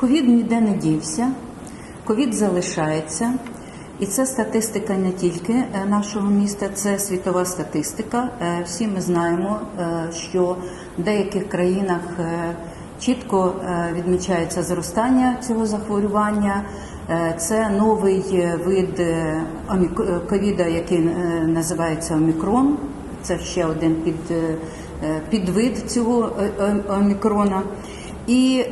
Ковід ніде не дівся, ковід залишається. І це статистика не тільки е, нашого міста, це світова статистика. Е, Всі ми знаємо, е, що в деяких країнах чітко відмічається зростання цього захворювання. Це новий вид ковіда, який називається омікрон. Це ще один під, підвид цього омікрона. І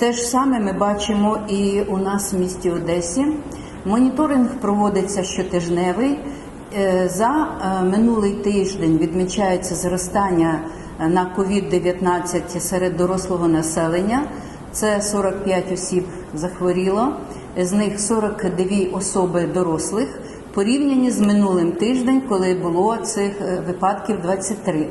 те ж саме ми бачимо і у нас в місті Одесі. Моніторинг проводиться щотижневий. Е, За е, минулий тиждень відмічається зростання е, на COVID-19 серед дорослого населення. Це 45 осіб захворіло, з них 42 особи дорослих, порівняні з минулим тиждень, коли було цих випадків 23.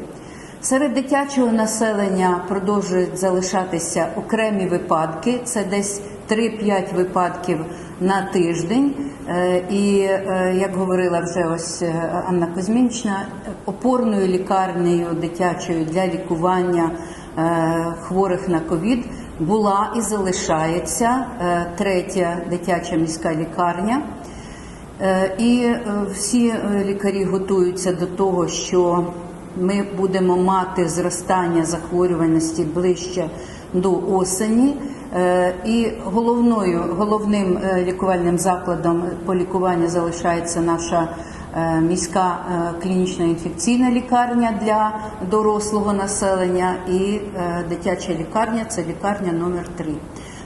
Серед дитячого населення продовжують залишатися окремі випадки. Це десь 3-5 випадків на тиждень. Е, І е, як говорила вже ось е, Анна Кузьмінічна, опорною лікарнею дитячою для лікування хворих на ковід була і залишається третя дитяча міська лікарня. І всі лікарі готуються до того, що ми будемо мати зростання захворюваності ближче до осені. Е, І головною головним е, лікувальним закладом по лікуванню залишається наша е, міська клінічна інфекційна лікарня для дорослого населення і дитяча лікарня це лікарня номер 3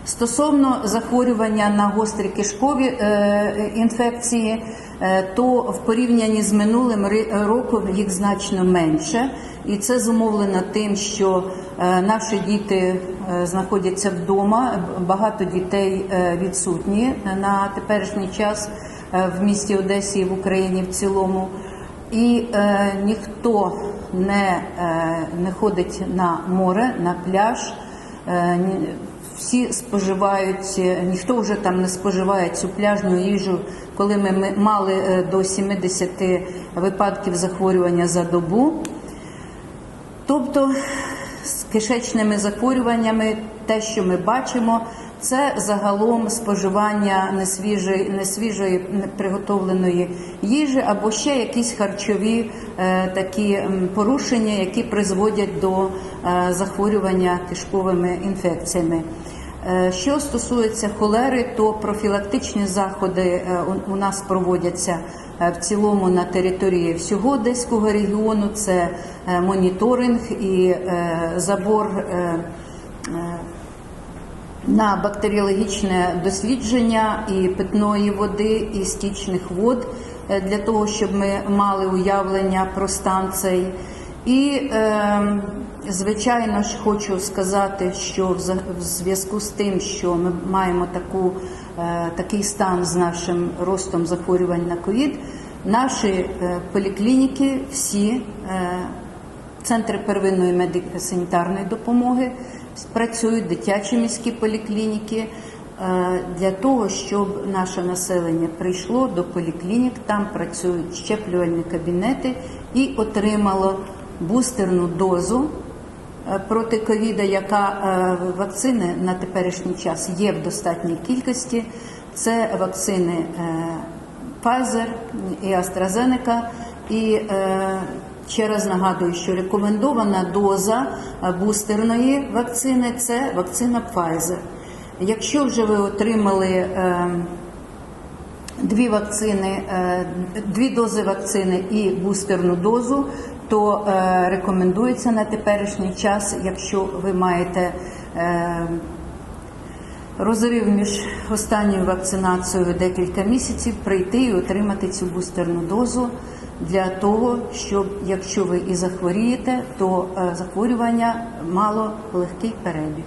Стосовно захворювання на гострі кишкові е, інфекції, е, то в порівнянні з минулим роком їх значно менше, і це зумовлено тим, що е, наші діти е, знаходяться вдома. Багато дітей е, відсутні на теперішній час е, в місті Одесі і в Україні в цілому. І е, ніхто не, е, не ходить на море, на пляж. Е, всі споживають, е, ніхто вже там не споживає цю пляжну їжу, коли ми, мали е, до 70 випадків захворювання за добу. Тобто з кишечними захворюваннями, те, що ми бачимо, це загалом споживання несвіжої, несвіжої приготовленої їжі або ще якісь харчові е, такі порушення, які призводять до е, захворювання кишковими інфекціями. Е, Що стосується холери, то профілактичні заходи е, у- нас проводяться е, в цілому на території всього Одеського регіону. Це моніторинг і забор на бактеріологічне дослідження і питної води, і стічних вод е, для того, щоб ми мали уявлення про стан цей. І, е, звичайно ж, хочу сказати, що в зв'язку з тим, що ми маємо таку, е, такий стан з нашим ростом захворювань на ковід, наші е, поліклініки всі. Центри первинної медико-санітарної допомоги працюють дитячі міські поліклініки е, для того, щоб наше населення прийшло до поліклінік, там працюють щеплювальні кабінети і отримало бустерну дозу е, проти ковіда, яка е, вакцини на теперішній час є в достатній кількості. Це вакцини Pfizer і AstraZeneca. І ще раз нагадую, що рекомендована доза е, бустерної вакцини це вакцина Pfizer. Якщо вже ви отримали е, дві вакцини, е, дві дози вакцини і бустерну дозу, то е, рекомендується на теперішній час, якщо ви маєте е, розрив між останньою вакцинацією декілька місяців, прийти і отримати цю бустерну дозу для того, щоб якщо ви і захворієте, то е, захворювання мало легкий перебіг.